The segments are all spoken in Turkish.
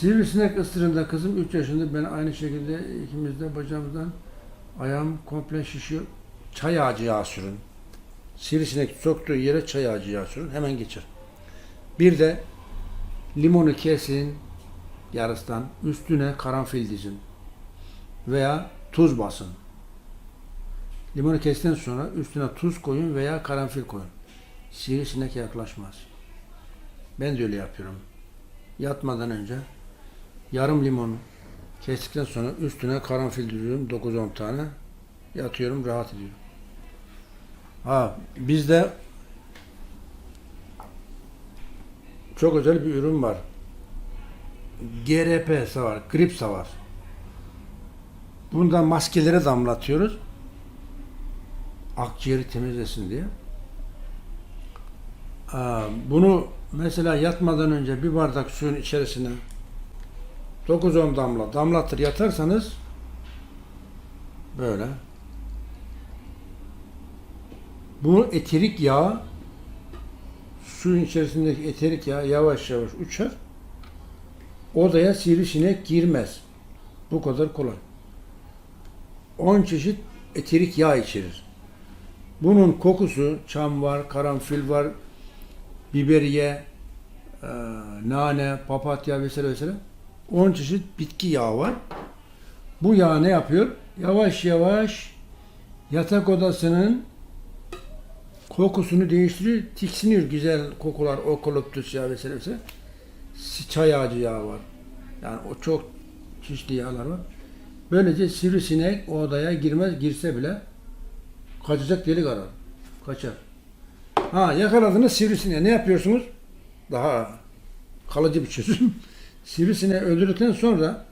Sivrisinek ısırığında kızım 3 yaşında ben aynı şekilde ikimiz de bacağımızdan ayağım komple şişiyor. Çay ağacı yağı sürün. Sivrisinek soktuğu yere çay ağacı yağı sürün hemen geçer. Bir de limonu kesin yarısından üstüne karanfil dizin veya tuz basın. Limonu kestikten sonra üstüne tuz koyun veya karanfil koyun. Sivrisinek yaklaşmaz. Ben de öyle yapıyorum. Yatmadan önce yarım limon kestikten sonra üstüne karanfil diziyorum 9-10 tane. Yatıyorum rahat ediyorum. Ha bizde çok özel bir ürün var. GRP var, grip var. Bundan maskelere damlatıyoruz. Akciğeri temizlesin diye. Bunu mesela yatmadan önce bir bardak suyun içerisine 9-10 damla damlatır yatarsanız böyle bu eterik yağ suyun içerisindeki eterik yağ yavaş yavaş uçar. Odaya sivrisinek girmez. Bu kadar kolay. 10 çeşit eterik yağ içerir. Bunun kokusu çam var, karanfil var, biberiye, e, nane, papatya vesaire vesaire. 10 çeşit bitki yağı var. Bu yağ ne yapıyor? Yavaş yavaş yatak odasının kokusunu değiştiriyor. Tiksiniyor güzel kokular, okoloptüs yağı vesaire vesaire. Çay ağacı yağı var. Yani o çok çeşitli yağlar var. Böylece sivrisinek o odaya girmez, girse bile kaçacak delik arar. Kaçar. Ha yakaladınız sivrisineği ne yapıyorsunuz? Daha kalıcı bir çözüm. sivrisineği öldürdükten sonra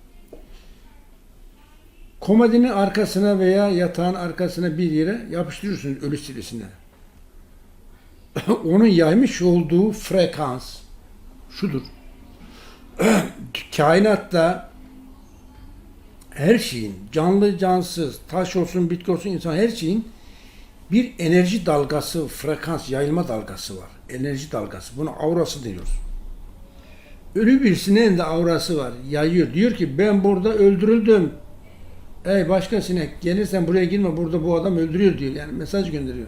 komodinin arkasına veya yatağın arkasına bir yere yapıştırıyorsunuz ölü sivrisineği. Onun yaymış olduğu frekans şudur. Kainatta her şeyin, canlı cansız, taş olsun, bitki olsun, insan her şeyin bir enerji dalgası, frekans, yayılma dalgası var. Enerji dalgası. Buna aurası diyoruz. Ölü bir sineğin de aurası var. Yayıyor. Diyor ki ben burada öldürüldüm. Ey başka sinek gelirsen buraya girme. Burada bu adam öldürüyor diyor. Yani mesaj gönderiyor.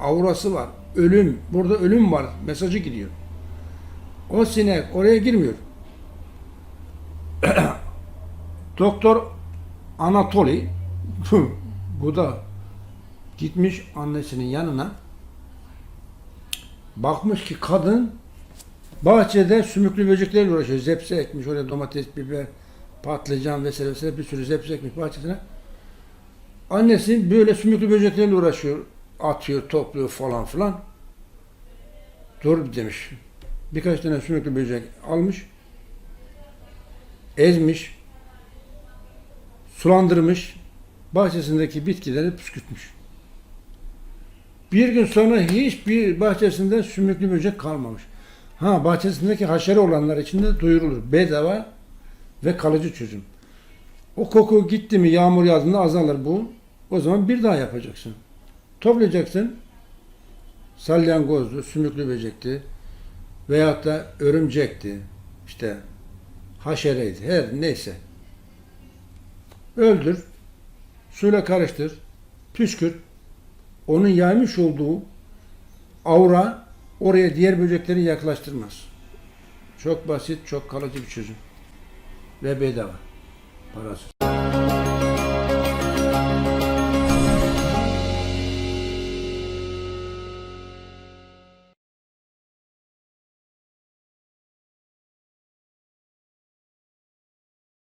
Aurası var. Ölüm. Burada ölüm var. Mesajı gidiyor. O sinek oraya girmiyor. Doktor Anatoli bu da gitmiş annesinin yanına bakmış ki kadın bahçede sümüklü böceklerle uğraşıyor. Zepse ekmiş oraya domates, biber, patlıcan vesaire vesaire bir sürü zepse ekmiş bahçesine. Annesi böyle sümüklü böceklerle uğraşıyor. Atıyor, topluyor falan filan. Dur demiş. Birkaç tane sümüklü böcek almış. Ezmiş. Sulandırmış. Bahçesindeki bitkileri püskürtmüş. Bir gün sonra hiçbir bahçesinde sümüklü böcek kalmamış. Ha bahçesindeki haşere olanlar için de duyurulur. Bedava ve kalıcı çözüm. O koku gitti mi yağmur yağdığında azalır bu. O zaman bir daha yapacaksın. Toplayacaksın. Salyangozdu, sümüklü böcekti veyahut da örümcekti. işte haşereydi. Her neyse. Öldür. Suyla karıştır. Püskürt. Onun yaymış olduğu aura oraya diğer böcekleri yaklaştırmaz. Çok basit, çok kalıcı bir çözüm. Ve bedava. Parasız.